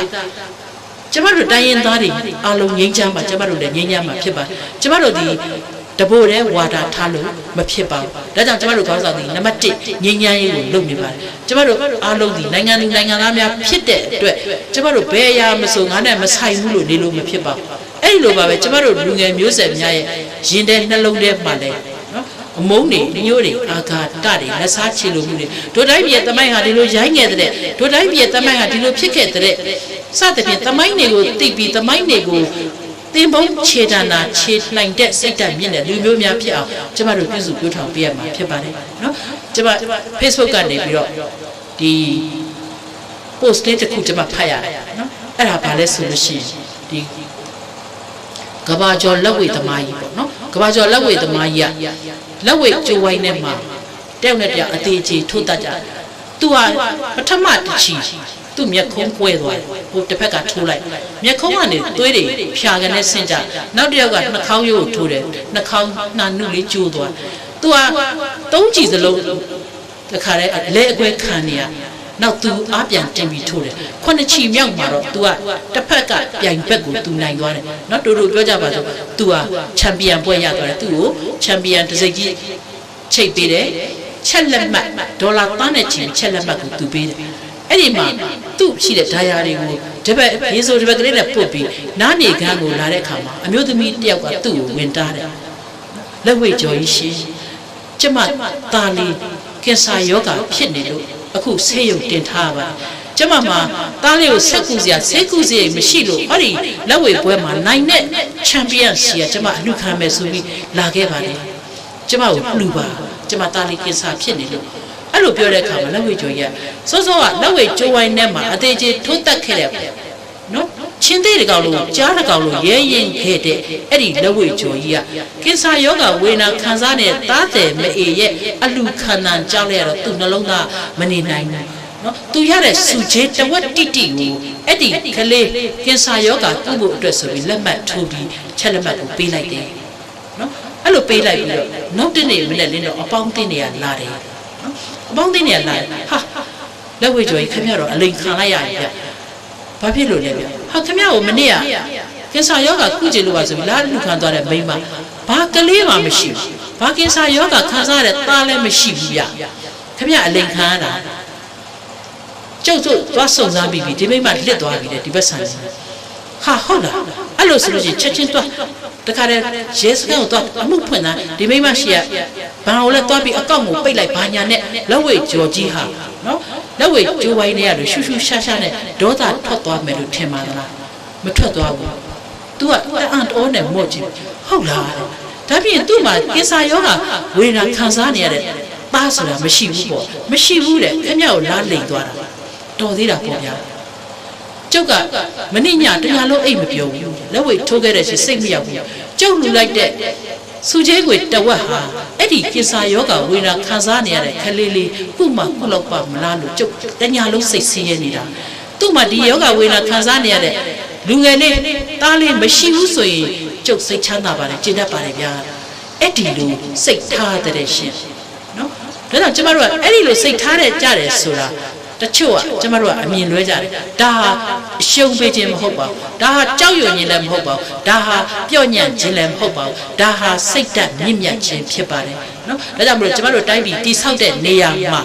ကျမတို့တိုင်းရင်းသားတွေအလုံးငြိမ်းချမ်းပါကျမတို့လည်းငြိမ်းချမ်းပါဖြစ်ပါကျမတို့ဒီ တဘို့တဲ့ဝါဒထားလို့မဖြစ်ပါဘူးဒါကြောင့်ကျမတို့ခေါင်းဆောင်ဒီနံပါတ်1ငြိမ်းချမ်းရေးကိုလုပ်နေပါတယ်ကျမတို့အားလုံးဒီနိုင်ငံလူနိုင်ငံသားများဖြစ်တဲ့အတွက်ကျမတို့ဘယ်အရာမဆိုငါနဲ့မဆိုင်ဘူးလို့နေလို့မဖြစ်ပါဘူးအဲ့ဒီလိုပါပဲကျမတို့လူငယ်မျိုးဆက်များရဲ့ရင်ထဲနှလုံးထဲမှာလည်းနော်အမုန်းတွေညို့တွေအာဃာတတွေလက်စားချေလိုမှုတွေတို့တိုင်းပြည်ရဲ့တမိုင်းဟာဒီလိုရိုင်းငယ်တဲ့တို့တိုင်းပြည်ရဲ့တမိုင်းဟာဒီလိုဖြစ်ခဲ့တဲ့စသဖြင့်တမိုင်းတွေကိုသိပြီးတမိုင်းတွေကို သင်ပုံးခြေတဏနာခြေနိုင်တဲ့စိတ်ဓာတ်မြင့်တဲ့လူမျိုးများဖြစ်အောင်ကျမတို့ပြုစုပြောထောင်ပေးရမှာဖြစ်ပါတယ်နော်ကျမ Facebook ကနေပြီးတော့ဒီ post လေးတစ်ခုကျမဖတ်ရတယ်နော်အဲ့ဒါဘာလဲဆိုလို့ရှိရင်ဒီကဘာကျော်လက်ဝဲသမားကြီးပေါ့နော်ကဘာကျော်လက်ဝဲသမားကြီးကလက်ဝဲကျိုးဝိုင်းထဲမှာတောက်နဲ့တောက်အသေးကြီးထိုးတတ်ကြသူကပထမတစ်ချီ သူ့မျက်ခုံးကွဲသွားတယ်ဟိုတစ်ဖက်ကထိုးလိုက်မျက်ခုံးကနေသွေးတွေဖြာကနေဆင့်ကြနောက်တစ်ယောက်ကနှာခေါင်းရိုးကိုထိုးတယ်နှာခေါင်းနှာနှုတ်လေးကျိုးသွားသူကသုံးကြည့်စလုံးတခါတည်းလက်အကွဲခံနေရနောက်သူအပြန်တင်ပြီးထိုးတယ်ခုနှစ်ချီမြောက်မှာတော့ तू ကတစ်ဖက်ကပြိုင်ဘက်ကို तू နိုင်သွားတယ်နော်တို့တို့ပြောကြပါစို့ तू ဟာချန်ပီယံပွဲရသွားတယ်သူ့ကိုချန်ပီယံတစ်စိတ်ကြီးချိတ်ပေးတယ်ချက်လက်မှတ်ဒေါ်လာသားနဲ့ချင်းချက်လက်မှတ်ကို तू ပေးတယ် အဲ့ဒီမှာသူ့ရှိတဲ့ဒါယာတွေကိုတပတ်ရေဆိုတပတ်ကလေးနဲ့ပုတ်ပြီးနားနေခန်းကိုလာတဲ့အခါမှာအမျိုးသမီးတစ်ယောက်ကသူ့ကိုဝင်တားတယ်လက်ဝဲကြော်ကြီးရှင်ကျမตาလီကင်ဆာယောဂါဖြစ်နေလို့အခုဆေးရုံတင်ထားပါကျမမှာတားလေးကိုဆက်ကူစရာဆေးကူစရာမရှိလို့ဟောဒီလက်ဝဲပွဲမှာနိုင်တဲ့ချန်ပီယံစီကကျမအလူခံမယ်ဆိုပြီးလာခဲ့ပါတယ်ကျမကိုလှူပါကျမတားလေးကင်ဆာဖြစ်နေလို့ အဲ့လိုပြောတဲ့အခါမှာလက်ဝဲကျော်ကြီးကစောစောကလက်ဝဲကျိုးဝိုင်းထဲမှာအသေးချေထိုးတက်ခဲ့တဲ့နော်ချင်းသေးတကောင်လို့ကြားတကောင်လို့ရဲရင်ခဲ့တဲ့အဲ့ဒီလက်ဝဲကျော်ကြီးကကင်ဆာယောဂဝေနာခံစားနေတဲ့တားတယ်မအေရဲ့အလူခံတန်ကြောက်လိုက်ရတော့သူ့နှလုံးသားမနေနိုင်ဘူးနော်သူရတဲ့စူချေတဝက်တိတိကိုအဲ့ဒီကလေးကင်ဆာယောဂကုဖို့အတွက်ဆိုပြီးလက်မှတ်ထိုးပြီးချက်လက်မှတ်ကိုပေးလိုက်တယ်နော်အဲ့လိုပေးလိုက်ပြီးတော့နောက်တနေ့မနေ့လင်းတော့အပေါင်းအသင်းတွေကလာတယ်နော် အပေါင်းအသင်းတွေကလာတယ်ဟာလက်ဝဲကျော်ကြီးခင်ဗျားတော့အလိန်ခံလိုက်ရပြီဗျဘာဖြစ်လို့လဲဗျဟာခင်ဗျားကိုမနေ့ကကင်ဆာယောဂကုကြည့်လို့ပါဆိုပြီးလာလူခံသွားတဲ့မိန်းမဘာကလေးမှမရှိဘူးဘာကင်ဆာယောဂခံစားရတဲ့သားလည်းမရှိဘူးဗျခင်ဗျားအလိန်ခံရတာကျုပ်တို့သွားစုံစမ်းပြီးပြီဒီမိမလစ်သွားပြီလေဒီဘက်ဆန်ဟာဟုတ်လားအဲ့လိုဆိုလို့ချင်းချက်ချင်းသွား တခါတည်းရဲစခန်းကိုသွားအမှုဖွင့်တာဒီမိမရှိရဘာလို့လဲသွားပြီးအကောင့်ကိုပိတ်လိုက်ဘာညာနဲ့လက်ဝဲကြော်ကြီးဟာနော်လက်ဝဲကျိုးဝိုင်းနေရလို့ရှူရှူရှာရှာနဲ့ဒေါသထွက်သွားမယ်လို့ထင်ပါလားမထွက်သွားဘူး तू ကအန်တော်နဲ့မော့ကြည့်ဟုတ်လားဒါဖြင့် तू မှာကင်ဆာယောဂဝေဒနာခံစားနေရတဲ့သားဆိုတာမရှိဘူးပေါ့မရှိဘူးတဲ့ခင်ဗျားကိုလားလိန်သွားတာတော်သေးတာပေါ့ဗျာ ကျုပ်ကမနေ့ညတညာလုံးအိတ်မပြောဘူးလက်ဝိတ်ထိုးခဲ့တဲ့ရှင်စိတ်မရောက်ဘူးကျုပ်လူလိုက်တဲ့စူချဲကိုတဝက်ဟာအဲ့ဒီကိစ္စယောဂဝေဒနာခံစားနေရတဲ့ခလေးလေးခုမှခုလောက်ပါမလားလို့ကျုပ်တညာလုံးစိတ်ဆင်းရဲနေတာသူ့မှာဒီယောဂဝေဒနာခံစားနေရတဲ့လူငယ်လေးတားလေးမရှိဘူးဆိုရင်ကျုပ်စိတ်ချမ်းသာပါတယ်ကျင့်တတ်ပါတယ်ဗျာအဲ့ဒီလိုစိတ်ထားတဲ့ရှင်နော်ဒါကြောင့်ကျမတို့ကအဲ့ဒီလိုစိတ်ထားတဲ့ကြတယ်ဆိုတာ တချို့ကကျမတို့ကအမြင်လွဲကြတယ်ဒါဟာအရှုံးပေးခြင်းမဟုတ်ပါဘူးဒါဟာကြောက်ရွံ့ခြင်းလည်းမဟုတ်ပါဘူးဒါဟာပြော့ညံ့ခြင်းလည်းမဟုတ်ပါဘူးဒါဟာစိတ်ဓာတ်မြင့်မြတ်ခြင်းဖြစ်ပါတယ်နော်ဒါကြောင့်မလို့ကျမတို့တိုင်းပြည်တိဆောက်တဲ့နေရာမှာ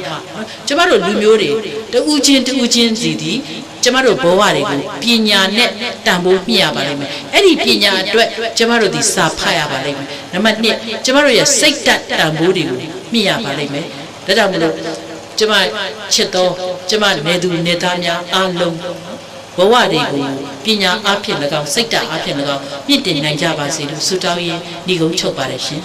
ကျမတို့လူမျိုးတွေတဦးချင်းတဦးချင်းစီသည်ကျမတို့ဘဝတွေကိုပညာနဲ့တန်ဖိုးမြှရပါလိမ့်မယ်အဲ့ဒီပညာအတွက်ကျမတို့ဒီစာဖတ်ရပါလိမ့်မယ်နံပါတ်1ကျမတို့ရဲ့စိတ်ဓာတ်တန်ဖိုးတွေကိုမြှရပါလိမ့်မယ်ဒါကြောင့်မလို့ ကျမချစ်တော်ကျမနေသူနေသားများအားလုံးဘဝတွေကိုပညာအဖြစ်၎င်းစိတ်ဓာတ်အဖြစ်၎င်းမြင့်တင်နိုင်ကြပါစေလို့ဆုတောင်းရင်းညီကုန်းချုပ်ပါတယ်ရှင်